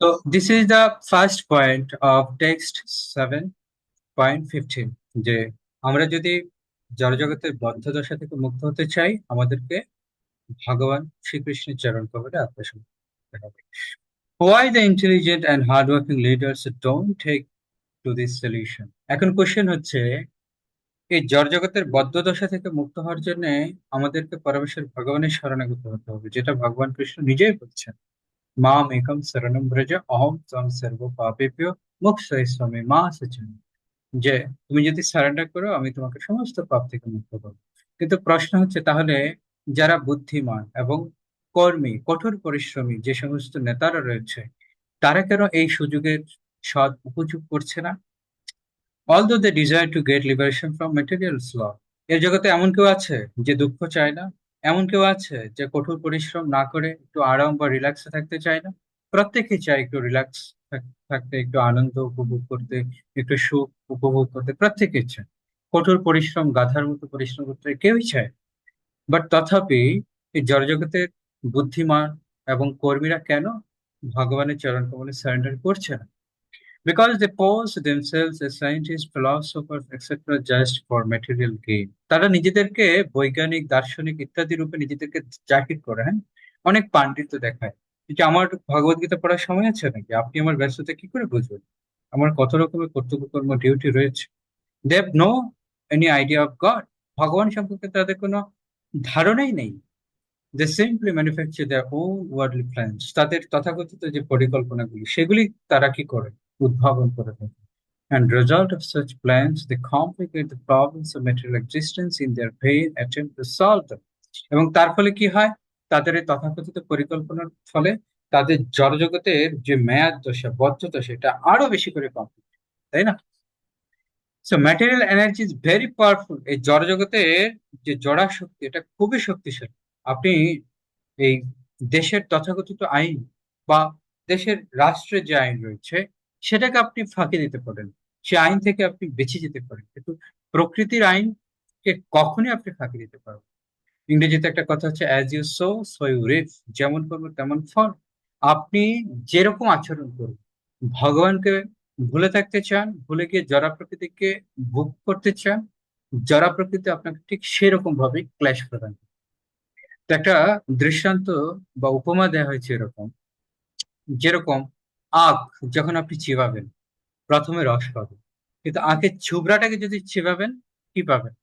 So, this is the first point of text seven point fifteen যে আমরা যদি জড়জগতের বদ্ধদশা থেকে মুক্ত হতে চাই, আমাদেরকে ভগবান শ্রীকৃষ্ণের চরণ কবরে আকর্ষণ হবে Why the intelligent and hardworking leaders don't take to this solution? এখন কোশ্চেন হচ্ছে, এই জড়জগতের বদ্ধদশা থেকে মুক্ত হওয়ার জন্য আমাদেরকে পরমেশ্বর ভগবানের শরণাগত হতে হবে, যেটা ভগবান কৃষ্ণ নিজেই বলছেন একম শরণম ব্রজ অহম তম সর্ব পাপেভ্য সহিষ্যমে মা সচন যে তুমি যদি সারেন্ডার করো আমি তোমাকে সমস্ত পাপ থেকে মুক্ত করব কিন্তু প্রশ্ন হচ্ছে তাহলে যারা বুদ্ধিমান এবং কর্মী কঠোর পরিশ্রমী যে সমস্ত নেতারা রয়েছে তারা কেন এই সুযোগের সদ উপযোগ করছে না although they desire to get liberation from material law এর জগতে এমন কেউ আছে যে দুঃখ চায় না এমন কেউ আছে যে কঠোর পরিশ্রম না করে একটু আরাম বা রিল্যাক্সে থাকতে চায় না প্রত্যেকেই চায় একটু রিল্যাক্স থাকতে একটু আনন্দ উপভোগ করতে একটু সুখ উপভোগ করতে প্রত্যেকেই চায় কঠোর পরিশ্রম গাধার মতো পরিশ্রম করতে কেউই চায় বাট তথাপি এই জড়জগতের বুদ্ধিমান এবং কর্মীরা কেন ভগবানের চরণ কমলে সারেন্ডার করছে না because they pose themselves as scientists, philosophers, etc. just for material gain. তারা নিজেদেরকে বৈজ্ঞানিক, দার্শনিক ইত্যাদি রূপে নিজেদেরকে জাহির করে হ্যাঁ? অনেক পাণ্ডিত্য দেখায়। যে আমার ভগবত গীতা পড়ার সময় আছে নাকি? আপনি আমার ব্যস্ততা কি করে বুঝবেন? আমার কত রকমের কর্তব্য কর্ম ডিউটি রয়েছে they've no any idea of God ভগবান সম্পর্কে তাদের কোনো ধারণাই নেই। They simply manufacture their own worldly plans তাদের তথাকথিত যে পরিকল্পনাগুলি, সেগুলি তারা কি করে? উদ্ভাবন করে থাকে। And result of such plans, they complicate the problems of material existence in their vain attempt to solve them. এবং তার ফলে কি হয়? তাদের এই তথাকথিত পরিকল্পনার ফলে তাদের জড়জগতের যে মেয়াদ দশা বদ্ধ দশা এটা আরও বেশি করে কমপ্লিট তাই না? So material energy is very powerful এই জড়জগতের যে জড়া শক্তি, এটা খুবই শক্তিশালী। আপনি এই দেশের তথাকথিত আইন বা দেশের রাষ্ট্রের যে আইন রয়েছে সেটাকে আপনি ফাঁকি দিতে পারেন। সে আইন থেকে আপনি বেঁচে যেতে পারেন। কিন্তু প্রকৃতির আইনকে কখনই আপনি ফাঁকি দিতে পারবেন ইংরেজিতে একটা কথা হচ্ছে as you sow so you যেমন করব, তেমন ফল। আপনি যেরকম আচরণ করবেন, ভগবানকে ভুলে থাকতে চান, ভুলে গিয়ে জরা প্রকৃতিকে ভোগ করতে চান জরা প্রকৃতি আপনাকে ঠিক সেরকম ভাবে ক্ল্যাশ প্রদান একটা দৃষ্টান্ত বা উপমা দেওয়া হয়েছে এরকম, যেরকম আখ যখন আপনি চিবাবেন, প্রথমে রস পাবেন। কিন্তু আখের ছুবড়াটাকে যদি চিবাবেন, কি পাবেন?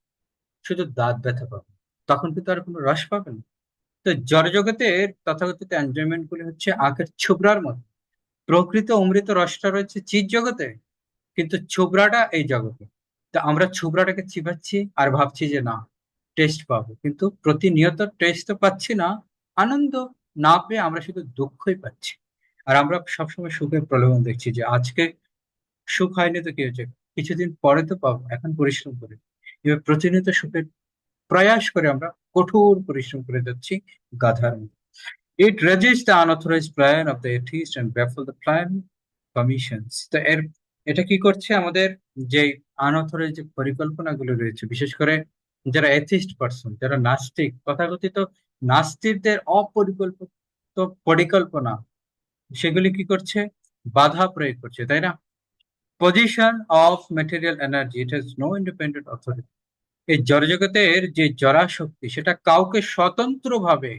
শুধু দাঁত ব্যথা পাবেন। তখন কিন্তু আর কোনো রস পাবেন তো জড়জগতের তথাকথিত এনজয়মেন্ট গুলি হচ্ছে আখের ছুবড়ার মতো। প্রকৃত অমৃত রসটা রয়েছে চিজ জগতে, কিন্তু ছুবড়াটা এই জগতে। তো আমরা ছুবড়াটাকে চিবাচ্ছি আর ভাবছি যে না টেস্ট পাবো। কিন্তু প্রতিনিয়ত টেস্ট তো পাচ্ছি না, আনন্দ না পেয়ে আমরা শুধু দুঃখই পাচ্ছি। আর আমরা সবসময় সুখের প্রলোভন দেখছি যে আজকে সুখ হয়নি তো কি হয়েছে? কিছুদিন পরে তো পাবো, এখন পরিশ্রম করে। এবার প্রতিনিয়ত সুখের প্রয়াস করে আমরা কঠোর পরিশ্রম করে যাচ্ছি গাধার মতো। It resist the unauthorize plan of the atheist and baffle the plan commissions তো এর, এটা কি করছে? আমাদের যে আনঅথরাইজ যে পরিকল্পনাগুলো রয়েছে, বিশেষ করে যারা এথিস্ট পার্সন যারা নাস্তিক, তথাকথিত নাস্তিকদের অপরিকল্পিত পরিকল্পনা সেগুলি কি করছে? বাধা প্রয়োগ করছে, তাই না? Position of material energy it has no independent authority এই জড়জগতের যে জরা শক্তি সেটা কাউকে স্বতন্ত্রভাবে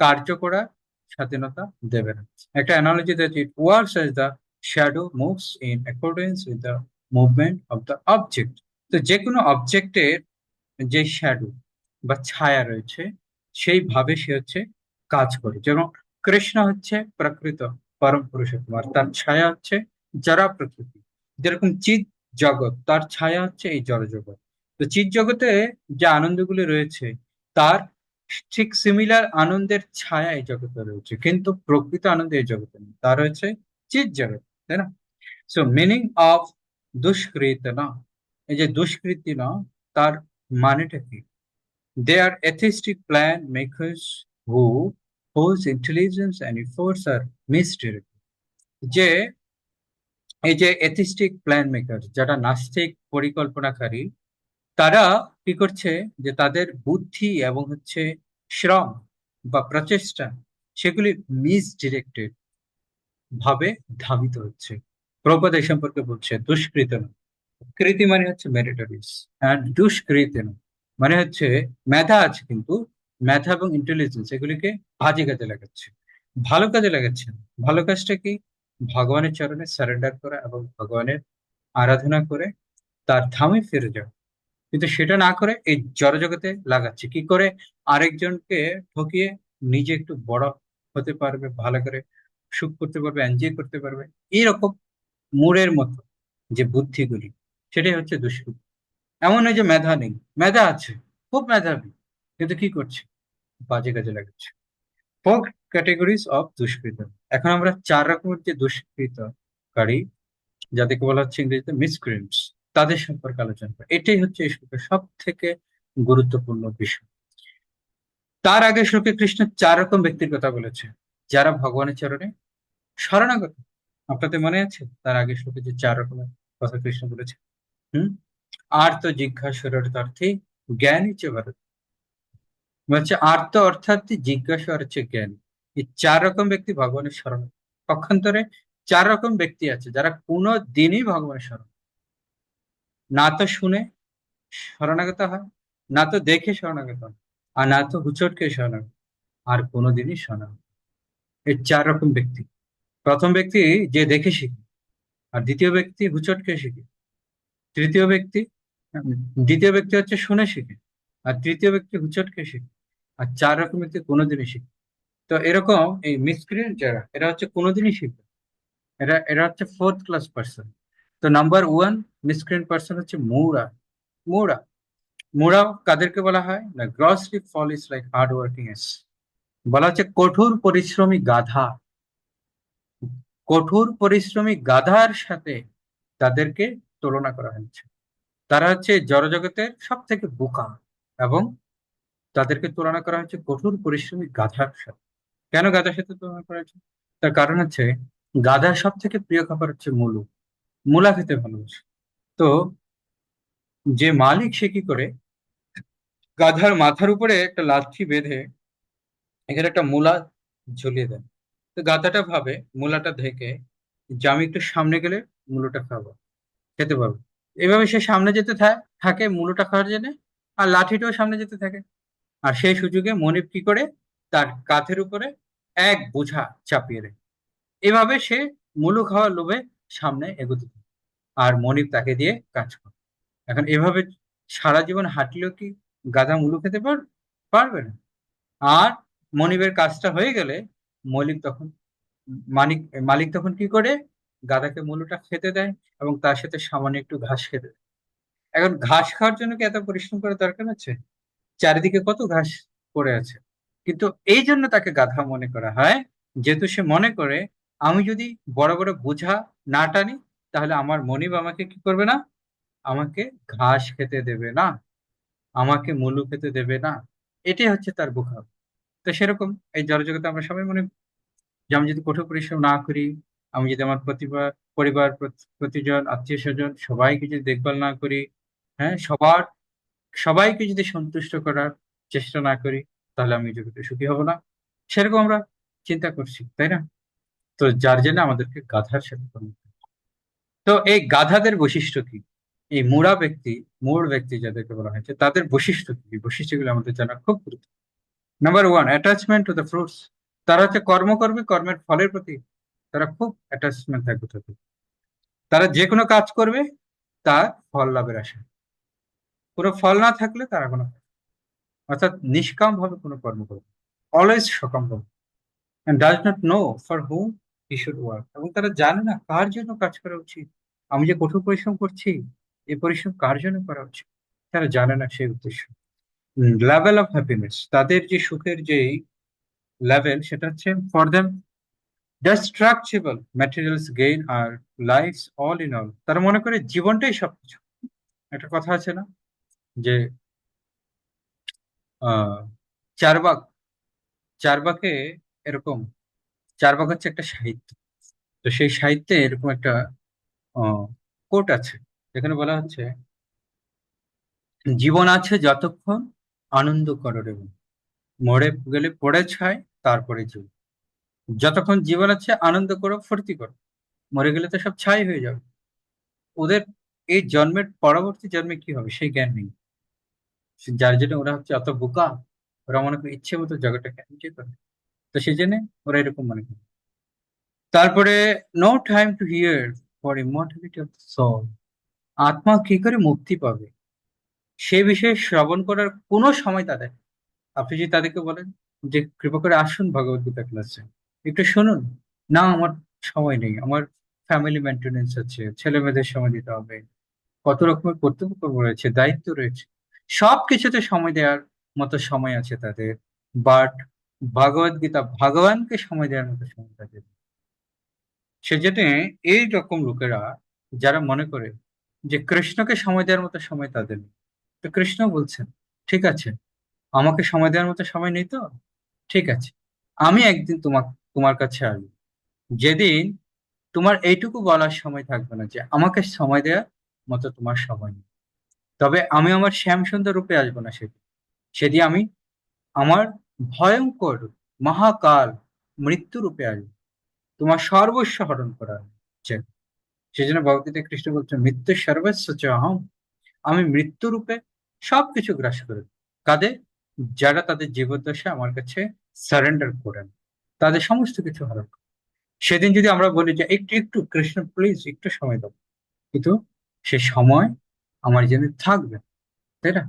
কার্য করার স্বাধীনতা দেবে না। একটা analogy that it works as the shadow moves in accordance with the movement of the object তো যে কোনো অবজেক্টের যে শ্যাডো বা ছায়া রয়েছে, সেইভাবে সে হচ্ছে কাজ করে। যেমন কৃষ্ণ হচ্ছে প্রকৃত পরম পুরুষোত্তম আর তার ছায়া হচ্ছে জরা প্রকৃতি। যেরকম চিৎ জগৎ, তার ছায়া হচ্ছে এই জড় জগৎ তো চিৎ জগতে যে আনন্দগুলি রয়েছে, তার ঠিক সিমিলার আনন্দের ছায়া এই জগতে রয়েছে। কিন্তু প্রকৃত আনন্দ এই জগতে নেই। তা রয়েছে চিৎ জগৎ, তাই না? সো মিনিং অফ দুষ্কৃত না এই যে দুষ্কৃতি না তার মানেটা কি? They are atheistic plan makers who whose intelligence and efforts are misdirected যে, এই যে এথিস্টিক প্ল্যান মেকার যারা নাস্তিক পরিকল্পনাকারী, তারা কি করছে? যে তাদের বুদ্ধি এবং হচ্ছে শ্রম বা প্রচেষ্টা সেগুলি মিসডিরেক্টেড ভাবে ধাবিত হচ্ছে। প্রবাদ এই সম্পর্কে বলছে, দুষ্কৃত না কৃতি মানে হচ্ছে মেরিটরিয়াস অ্যান্ড দুষ্কৃত মানে হচ্ছে মেধা আছে কিন্তু মেধা এবং ইন্টেলিজেন্স এগুলিকে বাজে কাজে লাগাচ্ছে। ভালো কাজে লাগাচ্ছে না। ভালো কাজটা কি? ভগবানের চরণে সারেন্ডার করা এবং ভগবানের আরাধনা করে তার ধামে ফিরে যাওয়া। কিন্তু সেটা না করে এই জড়জগতে লাগাচ্ছে। কি করে? আরেকজনকে ঠকিয়ে নিজে একটু বড় হতে পারবে, ভালো করে সুখ করতে পারবে এনজয় করতে পারবে। এইরকম মোড়ের মতো যে বুদ্ধিগুলি, সেটাই হচ্ছে দুষ্কৃতি। এমন নয় যে মেধা নেই। মেধা আছে। খুব মেধাবী। কিন্তু কি করছে? বাজে কাজে লাগাচ্ছে। ফোর ক্যাটেগরিজ অফ দুষ্কৃত। এখন আমরা চার রকমের যে দুষ্কৃতকারী, যাদেরকে বলা হচ্ছে ইংরেজিতে মিসক্রিয়েন্টস তাদের সম্পর্কে আলোচনা করা এটাই হচ্ছে এই শ্লোকের সব থেকে গুরুত্বপূর্ণ বিষয়। তার আগে শ্লোকে কৃষ্ণ চার রকম ব্যক্তির কথা বলেছে। যারা ভগবানের চরণে শরণাগত। আপনাদের মনে আছে? তার আগে শ্লোকে যে চার রকমের কথা কৃষ্ণ বলেছে। হুম? আর্ত জিজ্ঞাসরার্থে জ্ঞানী চ ভারত বলছে আর্ত অর্থাৎ জিজ্ঞাসা হচ্ছে জ্ঞান। এই চার রকম ব্যক্তি ভগবানের শরণ পক্ষান্তরে চার রকম ব্যক্তি আছে যারা কোনো দিনই ভগবানের স্মরণ না। তো শুনে শরণাগত হয়, না তো দেখে শরণাগত হয়, আর না তো হুচটকে শরণাগত আর কোনোদিনই শরণাগত এই চার রকম ব্যক্তি। প্রথম ব্যক্তি যে দেখে শিখে, আর দ্বিতীয় ব্যক্তি হুচটকে শিখে। তৃতীয় ব্যক্তি দ্বিতীয় ব্যক্তি হচ্ছে শুনে শিখে, আর তৃতীয় ব্যক্তি হুচটকে শিখে। আর চার রকম ব্যক্তি কোনোদিনই শিখে তো এরকম এই মিসক্রিয়েন্ট যারা, এরা হচ্ছে কোনোদিনই শিখবে এরা এরা হচ্ছে ফোর্থ ক্লাস পার্সন তো নাম্বার ওয়ান মিসক্রিয়েন্ট পার্সন হচ্ছে মৌরা। মৌরা। মোড়াও কাদেরকে বলা হয়? না grossly fool is like hard working ass বলা হচ্ছে কঠোর পরিশ্রমী গাধা। কঠোর পরিশ্রমী গাধার সাথে তাদেরকে তুলনা করা হয়েছে তারা হচ্ছে জড়জগতের সব থেকে বোকা এবং তাদেরকে তুলনা করা হচ্ছে কঠোর পরিশ্রমী গাধার সাথে। কেন গাধার সাথে তুলনা করা হয়েছে তার কারণ হচ্ছে গাধার সব থেকে প্রিয় খাবার হচ্ছে মুলু। মূলা খেতে ভালোবাসে। তো যে মালিক সে কি করে? গাধার মাথার উপরে একটা লাঠি বেঁধে এখানে একটা মূলা ঝুলিয়ে দেন তো গাধাটা ভাবে, মূলাটা ঢেকে যে আমি একটু সামনে গেলে মূলোটা খাব, খেতে পারব এভাবে সে সামনে যেতে থাকে, মূলোটা খাওয়ার জন্য, আর লাঠিটাও সামনে যেতে থাকে। আর সেই সুযোগে মনিব কি করে? তার কাঁধের উপরে এক বোঝা চাপিয়ে দেয়। এভাবে সে মুলু খাওয়ার লোভে সামনে এগোতে থাকে আর মনিব তাকে দিয়ে কাজ করে। এখন এভাবে সারা জীবন হাঁটলেও কি গাধা মুলু খেতে পার পারবে না? আর মনিবের কাজটা হয়ে গেলে মলিক তখন মালিক মালিক তখন কি করে? গাধাকে মুলুটা খেতে দেয় এবং তার সাথে সামান্য একটু ঘাস খেতে দেয়। এখন ঘাস খাওয়ার জন্য কি এত পরিশ্রম করার দরকার আছে? চারিদিকে কত ঘাস পড়ে আছে। কিন্তু এই জন্য তাকে গাধা মনে করা হয়, যেহেতু সে মনে করে, আমি যদি বড় বড় বোঝা না টানি, তাহলে আমার মনিব আমাকে কি করবে না? আমাকে ঘাস খেতে দেবে না। আমাকে মুলু খেতে দেবে না। এটাই হচ্ছে তার বোকা তো সেরকম এই জড়জগতে আমরা সবাই মনে যে আমি যদি কঠোর পরিশ্রম না করি, আমি যদি আমার প্রতিভা, পরিবার প্রত- প্রতিজন আত্মীয় স্বজন সবাইকে যদি দেখভাল না করি হ্যাঁ সবার সবাইকে যদি সন্তুষ্ট করার চেষ্টা না করি, তাহলে আমি জগতে সুখী হব না। সেরকম আমরা চিন্তা করছি, তাই না? তো যার জন্য আমাদেরকে গাধার সাথে। তো এই গাধাদের বৈশিষ্ট্য কি? এই মুড়া ব্যক্তি, মূঢ় ব্যক্তি যাদেরকে বলা হয়েছে, তাদের বৈশিষ্ট্য কি? বৈশিষ্ট্যগুলো আমাদের জানা খুব গুরুত্ব number one attachment to the fruits তারা হচ্ছে কর্ম করবে কর্মের ফলের প্রতি তারা খুব অ্যাটাচমেন্ট থাকবে তারা যে কোনো কাজ করবে, তার ফল লাভের আশা। কোনো ফল না থাকলে তারা কোনো অর্থাৎ নিষ্কাম ভাবে কোনো কর্ম করবে অলওয়েজ সকাম and does not know for whom he should work এবং তারা জানে না কার জন্য কাজ করা উচিত। আমি যে কঠোর পরিশ্রম করছি এই পরিশ্রম কার জন্য করা উচিত? তারা জানে না সেই উদ্দেশ্য। লেভেল অফ হ্যাপিনেস তাদের যে সুখের যে লেভেল সেটা হচ্ছে for them destructible materials gain are life's all in all তারা মনে করে জীবনটাই সবকিছু। একটা কথা আছে না? যে চারবাক, চারবাকে এরকম, চারবাক হচ্ছে একটা সাহিত্য। তো সেই সাহিত্যে এরকম একটা কোট আছে। যেখানে বলা হচ্ছে, জীবন আছে যতক্ষণ আনন্দ করো রে। মরে গেলে পড়ে ছাই, তারপরে জীবন। যতক্ষণ জীবন আছে আনন্দ করো, ফুর্তি করো। মরে গেলে তো সব ছাই হয়ে যাবে। ওদের এই জন্মের পরবর্তী জন্মে কি হবে? সেই জ্ঞান নেই। যার জন্য ওরা হচ্ছে অত বোকা, ওরা মনে করে ইচ্ছে মতো জগৎটাকে এনজয় করে। তো সেই জন্য ওরা এরকম মনে করে। তারপরে no time to hear for immortality of soul আত্মা কি করে মুক্তি পাবে? সে বিষয়ে শ্রবণ করার কোনো সময় তাদের আপনি যদি তাদেরকে বলেন যে, কৃপা করে আসুন ভগবত গীতা ক্লাসে। একটু শুনুন। না, আমার সময় নেই। আমার ফ্যামিলি মেনটেনেন্স আছে। ছেলে মেয়েদের সময় দিতে হবে। কত রকমের কর্তব্য রয়েছে, দায়িত্ব রয়েছে। সব কিছুতে সময় দেওয়ার মতো সময় আছে তাদের। বাট ভগবত গীতা ভগবানকে সময় দেওয়ার মতো সময় তাদের সেজন্য এই রকম লোকেরা, যারা মনে করে যে কৃষ্ণকে সময় দেওয়ার মতো সময় তাদের নেই, তো কৃষ্ণ বলছেন, ঠিক আছে, আমাকে সময় দেওয়ার মতো সময় নেই তো? ঠিক আছে, আমি একদিন তোমার তোমার কাছে আসব। যেদিন তোমার এইটুকু বলার সময় থাকবে না যে আমাকে সময় দেওয়ার মতো তোমার সময় নেই। তবে আমি আমার শ্যামসুন্দর রূপে আসব না সেদিন। সেদিন আমি আমার ভয়ঙ্কর মহাকাল মৃত্যু রূপে আসব। তোমার সর্বস্ব হরণ করা হচ্ছে সেই জন্য ভগবতীতে কৃষ্ণ বলছেন, মৃত্যু সর্বস্ব চ অহম আমি মৃত্যু রূপে সবকিছু গ্রাস করে। দেব। কাদের? যারা তাদের জীবদ্দশা আমার কাছে সারেন্ডার করেন তাদের সমস্ত কিছু হরণ। সেদিন যদি আমরা বলি যে একটু একটু, কৃষ্ণ প্লিজ একটু সময় দাও। কিন্তু সে সময় আমার জন্য থাকবে, তাই না?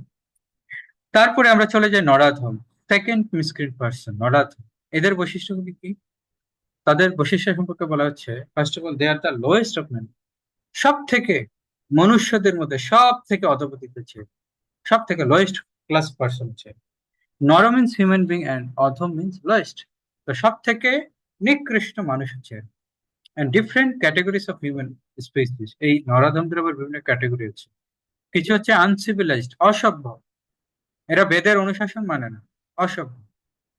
তারপরে আমরা চলে যাই নরাধম সেকেন্ড মিসক্রিন পার্সন নরাধম। এদের বৈশিষ্ট্যগুলি কি? তাদের বৈশিষ্ট্য সম্পর্কে বলা হচ্ছে first of all they are the lowest of man সব থেকে মনুষ্যদের মধ্যে সব থেকে অধপতিত ছিল সব থেকে লোয়েস্ট ক্লাস পার্সন ছিল নর মিন্স হিউম্যান বিং অ্যান্ড অধম মিন্স লোয়েস্ট তো সব থেকে নিকৃষ্ট মানুষ হচ্ছে। And different categories of human species এই নরাধমদের আবার বিভিন্ন ক্যাটাগরি আছে। কিছু হচ্ছে আনসিভিলাইজড অসভ্য। এরা বেদের অনুশাসন মানে না অসভ্য।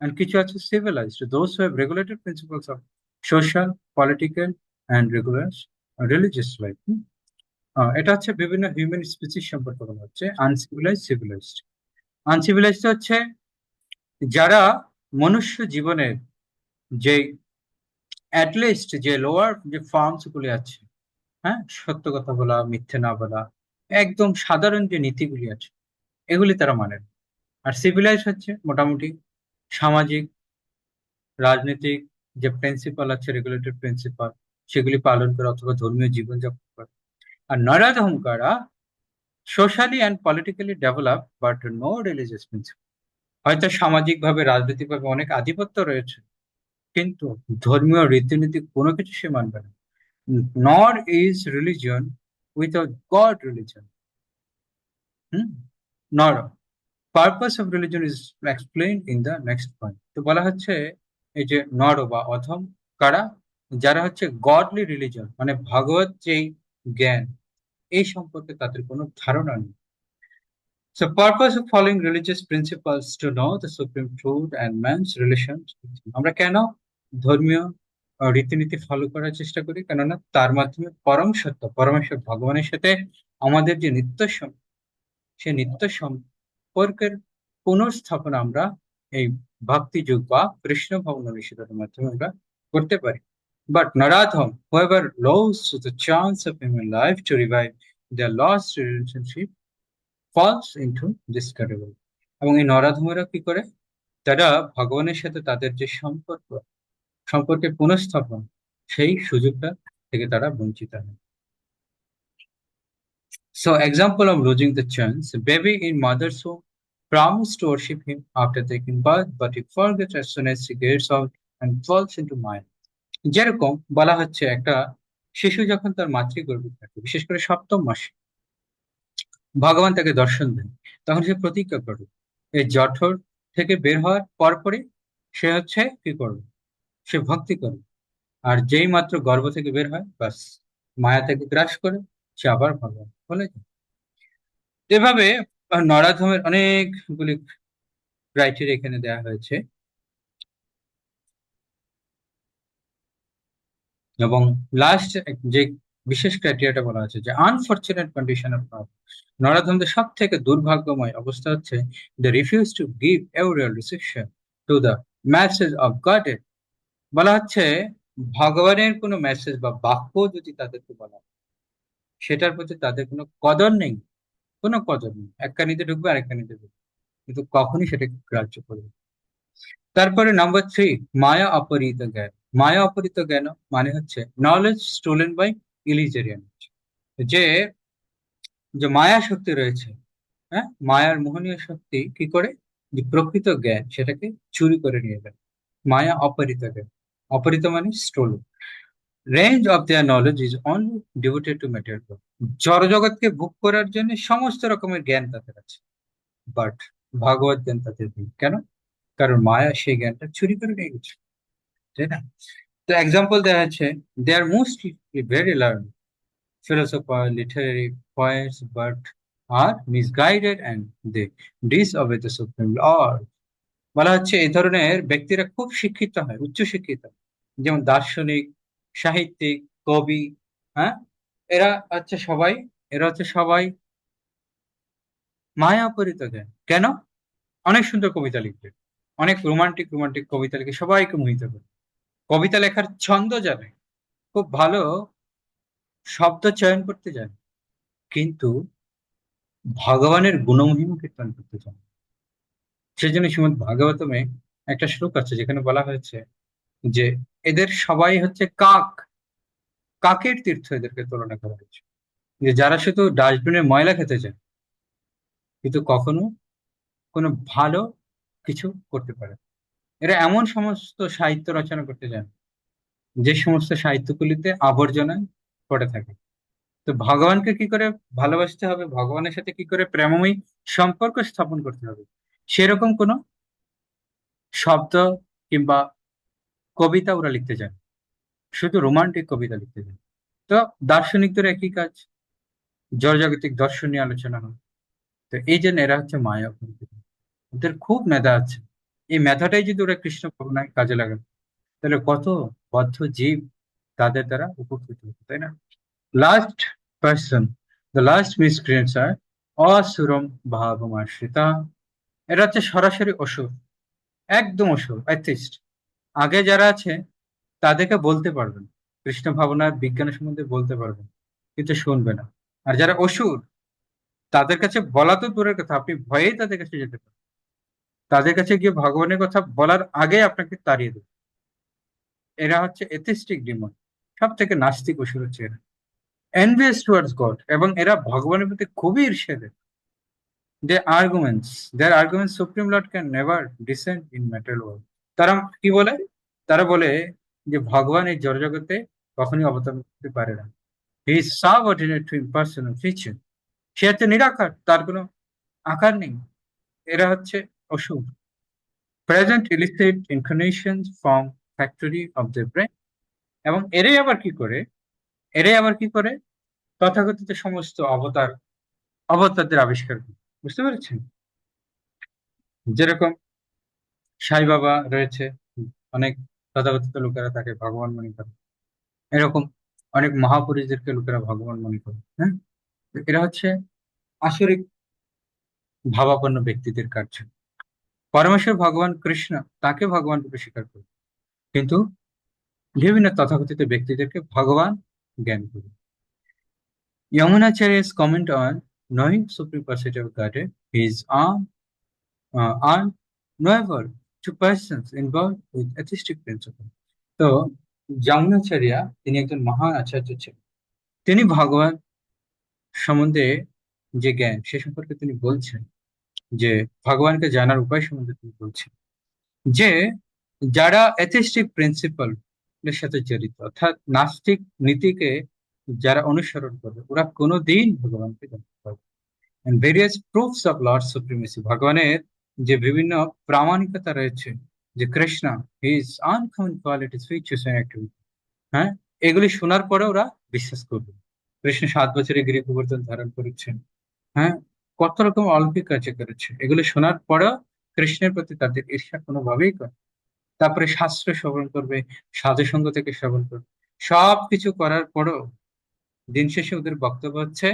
And কিছু আছে civilized those who have regulated principles of social political and regulars religious life. আহ, এটা হচ্ছে বিভিন্ন হিউম্যান স্পিসিস সম্পর্কে বলা হচ্ছে আনসিভিলাইজড সিভিলাইজড আনসিভিলাইজড হচ্ছে যারা মনুষ্য জীবনের যে অ্যাটলিস্ট যে লোয়ার যে ফর্মস গুলি আছে হ্যাঁ? সত্য কথা বলা মিথ্যে না বলা একদম সাধারণ যে নীতিগুলি আছে, এগুলি তারা মানে আর সিভিলাইজ হচ্ছে মোটামুটি সামাজিক, রাজনৈতিক যে প্রিন্সিপাল আছে রেগুলেটেড প্রিন্সিপাল সেগুলি পালন করে অথবা ধর্মীয় জীবনযাপন করে। আর নরাধমকারা socially and politically develop but no religious principle হয়তো সামাজিকভাবে, রাজনৈতিকভাবে অনেক আধিপত্য রয়েছে, কিন্তু ধর্মীয় রীতিনীতি কোনো কিছু সে মানবে না। নর is religion without God religion hmm নর purpose of religion is explain in the next point তো বলা হচ্ছে, এই যে নর বা অধম, কারা? যারা হচ্ছে গডলি রিলিজন মানে ভগবত যেই জ্ঞান, এই সম্পর্কে তাদের কোনো ধারণা নেই। So, purpose of following religious principles to know the supreme truth and man's him. আমরা কেন ধর্মীয় রীতিনীতি ফলো করার চেষ্টা করি। কেননা তার মাধ্যমে পরম সত্য, পরমেশ্বর ভগবানের সাথে আমাদের যে নিত্য সে নিত্য সম্পর্কের পুনর্স্থাপনা আমরা এই ভক্তি যুগ বা কৃষ্ণ ভবন নিষেধের মাধ্যমে আমরা করতে পারি। বাট নরাধম, whoever lost the chance of human life to revive their lost relationship falls into this category. এবং এই নরাধমেরা কি করে? তারা ভগবানের সাথে তাদের যে সম্পর্ক সম্পর্কে পুনঃস্থাপন, সেই সুযোগটা থেকে তারা বঞ্চিত হয়। So example of losing the chance baby in mother so promise to worship him after taking birth but it for as soon as he gets out and falls into mind যেরকম বলা হচ্ছে, একটা শিশু যখন তার মাতৃগর্ভে থাকে, বিশেষ করে সপ্তম মাসে, ভগবান তাকে দর্শন দেয় তখন সে প্রতিজ্ঞা করে এই জঠর থেকে বের হওয়ার পরপরই সে হচ্ছে কি করবে? সে ভক্তি করে। আর যেই মাত্র গর্ভ থেকে বের হয় বাস মায়া থেকে গ্রাস করে, সে আবার ভগবান বলে যায়। এভাবে নরাধমের অনেকগুলি ক্রাইটেরিয়া এখানে দেওয়া হয়েছে। এবং লাস্ট যে বিশেষ ক্রাইটেরিয়াটা বলা হচ্ছে যে আনফরচুনেট কন্ডিশন অফ নরাধমদের সব থেকে দুর্ভাগ্যময় অবস্থা হচ্ছে they refuse to give aural reception to the message of God বলা হচ্ছে ভগবানের কোনো মেসেজ বা বাক্য যদি তাদেরকে বলা সেটার প্রতি তাদের কোনো কদর নেই, কোনো কদর নেই। এক কানিতে ঢুকবে, আরেক কানিতে ঢুকবে। কিন্তু কখনই সেটাকে গ্রাহ্য করবে তারপরে নাম্বার থ্রি মায়া অপহৃত জ্ঞান। মায়া অপহৃত জ্ঞান মানে হচ্ছে নলেজ স্টোলেন বাই ইলিজেরিয়ান যে যে মায়া শক্তি রয়েছে হ্যাঁ? মায়ার মোহনীয় শক্তি কি করে? যে প্রকৃত জ্ঞান সেটাকে চুরি করে নিয়ে যায়। মায়া অপহৃত জ্ঞান। অপহৃত মানে stolen range of their knowledge is only devoted to material জড়জগৎকে বুক করার জন্য সমস্ত রকমের জ্ঞান তাদের আছে। বাট ভাগবত জ্ঞান তাদের নেই। কেন? কারণ মায়া সেই জ্ঞানটা চুরি করে নিয়ে গেছে। তাই না? তো এক্সাম্পল দেওয়া আছে they are mostly very learn philosopher, literary poets, but are misguided and they disobey the supreme lord. বলা হচ্ছে এই ধরনের ব্যক্তিরা খুব শিক্ষিত হয় উচ্চ শিক্ষিত যেমন দার্শনিক, সাহিত্যিক, কবি হ্যাঁ? এরা হচ্ছে সবাই, এরা হচ্ছে সবাই মায়া অপহৃত জ্ঞান। কেন? অনেক সুন্দর কবিতা লিখবে। অনেক রোমান্টিক রোমান্টিক কবিতা লিখে সবাইকে মোহিত করে। কবিতা লেখার ছন্দ জানে। খুব ভালো শব্দ চয়ন করতে জানে। কিন্তু ভগবানের গুণমহিমা কীর্তন করতে চান সেই জন্য শ্রীমদ ভাগবতমে একটা শ্লোক আছে যেখানে বলা হয়েছে যে এদের সবাই হচ্ছে কাক। কাকের তীর্থ এদেরকে তুলনা করা হয়েছে। যে যারা শুধু ডাস্টবিনে ময়লা খেতে চায়, কিন্তু কখনো কোনো ভালো কিছু করতে পারে এরা এমন সমস্ত সাহিত্য রচনা করতে চান যে সমস্ত সাহিত্যগুলিতে আবর্জনায় পড়ে থাকে। তো ভগবানকে কি করে ভালোবাসতে হবে? ভগবানের সাথে কি করে প্রেমময়ী সম্পর্ক স্থাপন করতে হবে? সেরকম কোনো শব্দ কিংবা কবিতা ওরা লিখতে চান শুধু রোমান্টিক কবিতা লিখতে চান তো দার্শনিকদের একই কাজ, জড়জাগতিক দর্শন নিয়ে আলোচনা হয় তো এই জন্য এরা হচ্ছে মায়া ওদের খুব মেধা আছে। এই মেধাটাই যদি ওরা কৃষ্ণ করুণায় কাজে লাগান, তাহলে কত বদ্ধ জীব তাদের দ্বারা উপকৃত হতো তাই না? Last person the last miscreants are অসুরম ভাবমাশ্রিতা। এরা হচ্ছে সরাসরি অসুর, একদম অসুর অ্যাথিস্ট আগে যারা আছে, তাদেরকে বলতে পারবেন। কৃষ্ণ ভাবনার বিজ্ঞানের সম্বন্ধে বলতে পারবেন, কিন্তু শুনবে না। আর যারা অসুর, তাদের কাছে বলা তো দূরের কথা, আপনি ভয়েই তাদের কাছে যেতে পারেন। তাদের কাছে গিয়ে ভগবানের কথা বলার আগে আপনাকে তাড়িয়ে দেবে। এরা হচ্ছে এথিস্টিক ডিমন সব থেকে নাস্তিক অসুর হচ্ছে এরা এনভিয়াস টুয়ার্ডস গড এবং এরা ভগবানের প্রতি খুবই ঈর্ষেদের they arguments their arguments supreme Lord can never descend in material world তারা কি বলে? তারা বলে যে ভগবান এই জড়জগতে কখনই অবতরণ করতে পারে না। He is subordinate to impersonal feature সে হচ্ছে নিরাকার, তার কোনো আকার নেই। এরা হচ্ছে অসুর। Present illicit incarnation from factory of the brain এবং এরাই আবার কি করে? এরাই আবার কি করে? তথাকথিত সমস্ত অবতার, অবতারদের আবিষ্কার করে। বুঝতে পেরেছেন? যেরকম সাই বাবা রয়েছে। অনেক তথাকথিত লোকেরা তাকে ভগবান মনে করে। এরকম অনেক মহাপুরুষদেরকে লোকেরা ভগবান মনে করে হ্যাঁ? এরা হচ্ছে আসরিক ভাবাপন্ন ব্যক্তিদের কার্য পরমেশ্বর ভগবান কৃষ্ণ তাকে ভগবান রূপে স্বীকার করে। কিন্তু বিভিন্ন তথাকথিত ব্যক্তিদেরকে ভগবান জ্ঞান করে। Yamunacharya's comment on knowing supreme personality of Godhead is un, uh, unknowable to persons involved with atheistic principle. তো যমুনাচার্য তিনি একজন মহান আচার্য ছিলেন তিনি ভগবান সম্বন্ধে যে জ্ঞান, সে সম্পর্কে তিনি বলছেন যে ভগবানকে জানার উপায় সম্বন্ধে তিনি বলছেন যে যারা এথিস্টিক প্রিন্সিপাল এর সাথে জড়িত, অর্থাৎ নাস্তিক নীতিকে যারা অনুসরণ করবে ওরা কোনোদিন ভগবানকে জানতে পারবে various proofs of Lord supremacy ভগবানের যে বিভিন্ন প্রামাণিকতা রয়েছে, যে Krishna his uncommon qualities features হ্যাঁ? এগুলি শোনার পরে ওরা বিশ্বাস করবে। কৃষ্ণ সাত বছরে গিরি গোবর্ধন ধারণ করেছেন হ্যাঁ? কত রকম অলৌকিক কাজ করেছে। এগুলি শোনার পরেও কৃষ্ণের প্রতি তাদের ঈর্ষা কোনোভাবেই করে তারপরে শাস্ত্র শ্রবণ করবে, সাধুসঙ্গ থেকে শ্রবণ করবে। সবকিছু করার পরও দিন শেষে ওদের বক্তব্য হচ্ছে,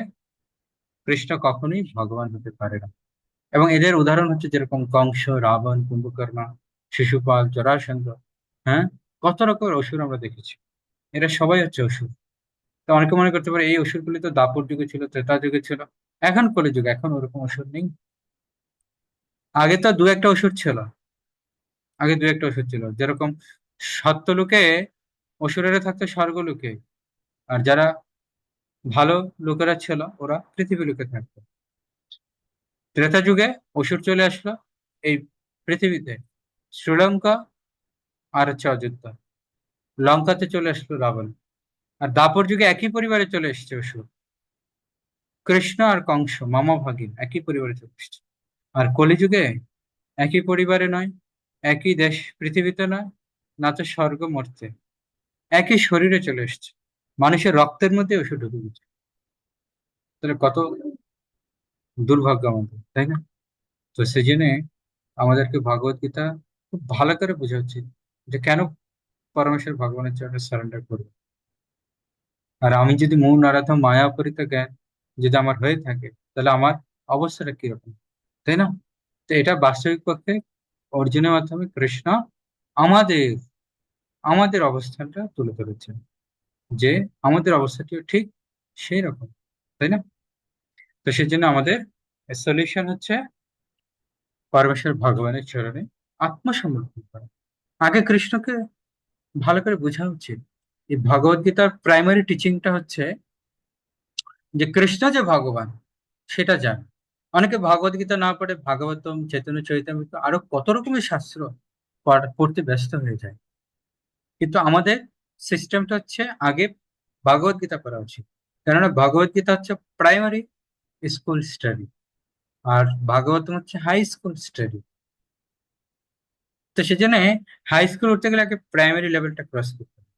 কৃষ্ণ কখনোই ভগবান হতে পারে না। এবং এদের উদাহরণ হচ্ছে যেরকম কংস, রাবণ কুম্ভকর্ণ শিশুপাল, জরাসন্ধ হ্যাঁ? কত রকমের অসুর আমরা দেখেছি। এরা সবাই হচ্ছে অসুর। তো অনেকে মনে করতে পারে, এই অসুরগুলি তো দাপর যুগে ছিল, ত্রেতা যুগে ছিল। এখন কলিযুগ এখন ওরকম অসুর নেই। আগে তো দু একটা অসুর ছিল। আগে দু একটা অসুর ছিল। যেরকম সত্যলোকে, অসুরেরা থাকতো স্বর্গলোকে। আর যারা ভালো লোকেরা ছিল, ওরা পৃথিবী লোকে থাকতো। ত্রেতা যুগে অসুর চলে আসলো এই পৃথিবীতে, শ্রীলঙ্কা আর হচ্ছে অযোধ্যা। লঙ্কাতে চলে আসলো রাবণ। আর দাপর যুগে একই পরিবারে চলে এসেছে অসুর। কৃষ্ণ আর কংস, মামা ভাগিন, একই পরিবারে চলে এসেছে। আর কলিযুগে একই পরিবারে নয়, একই দেশ পৃথিবীতে নয়, না তো স্বর্গ মর্তে। একই শরীরে চলে এসেছে। মানুষের রক্তের মধ্যে ওষুধ ঢুকে গেছে। তাহলে কত দুর্ভাগ্য আমাদের তাই না? তো সেজন্য আমাদেরকে ভগবত গীতা খুব ভালো করে বোঝা উচিত যে কেন পরমেশ্বর ভগবানের চরণে সারেন্ডার করব। আর আমি যদি মৌন আরাধা মায়া জ্ঞান যদি আমার হয়ে থাকে, তাহলে আমার অবস্থাটা কীরকম তাই না? তো এটা বাস্তবিক পক্ষে অর্জুনের মাধ্যমে কৃষ্ণ আমাদের আমাদের অবস্থানটা তুলে ধরেছেন যে আমাদের অবস্থাটিও ঠিক সেই রকম, তাই না? তো সেজন্য আমাদের সলিউশন হচ্ছে পরমেশ্বর ভগবানের চরণে আত্মসমর্পণ করা। আগে কৃষ্ণকে ভালো করে বোঝা উচিত। এই ভগবত গীতার প্রাইমারি টিচিংটা হচ্ছে যে কৃষ্ণ যে ভগবান, সেটা জান। অনেকে ভগবত গীতা না পড়ে ভাগবতম চেতন চৈতন্য আরও কত রকমের শাস্ত্র পড়তে ব্যস্ত হয়ে যায়। কিন্তু আমাদের সিস্টেমটা হচ্ছে আগে ভগবত গীতা পড়া উচিত। কেননা ভগবত গীতা হচ্ছে প্রাইমারি স্কুল স্টাডি। আর ভাগবতম হচ্ছে হাই স্কুল স্টাডি। তো সেজন্য হাই স্কুল উঠতে গেলে আগে প্রাইমারি লেভেলটা ক্রস করতে হবে।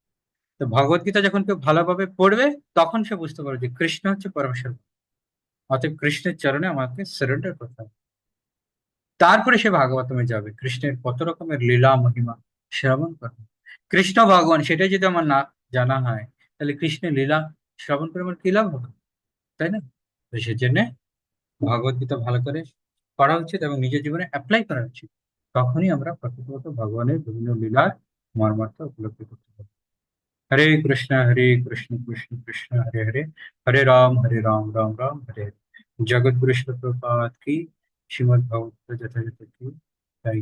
তো ভগবত গীতা যখন কেউ ভালোভাবে পড়বে, তখন সে বুঝতে পারবে যে কৃষ্ণ হচ্ছে পরমেশ্বর। অতএব কৃষ্ণের চরণে আমাকে সারেন্ডার করতে হবে। তারপরে সে ভাগবতমে যাবে। কৃষ্ণের কত রকমের লীলা, মহিমা শ্রবণ করবে। কৃষ্ণ ভগবান, সেটাই যদি আমার না জানা হয়, তাহলে কৃষ্ণের লীলা শ্রবণ করে আমার কি লাভ হবে? তাই না? তো সেজন্য ভগবত গীতা ভালো করে পড়া উচিত এবং নিজের জীবনে অ্যাপ্লাই করা উচিত। তখনই আমরা প্রকৃতগত ভগবানের বিভিন্ন লীলার মর্মার্থ উপলব্ধি করতে পারি হরে কৃষ্ণ হরে কৃষ্ণ কৃষ্ণ কৃষ্ণ, হরে হরে হরে রাম হরে রাম রাম রাম, হরে হরে। জগৎ গুরু শিল প্রপাত কি? শ্রীমদ ভগবত যথাযথ কি? তাই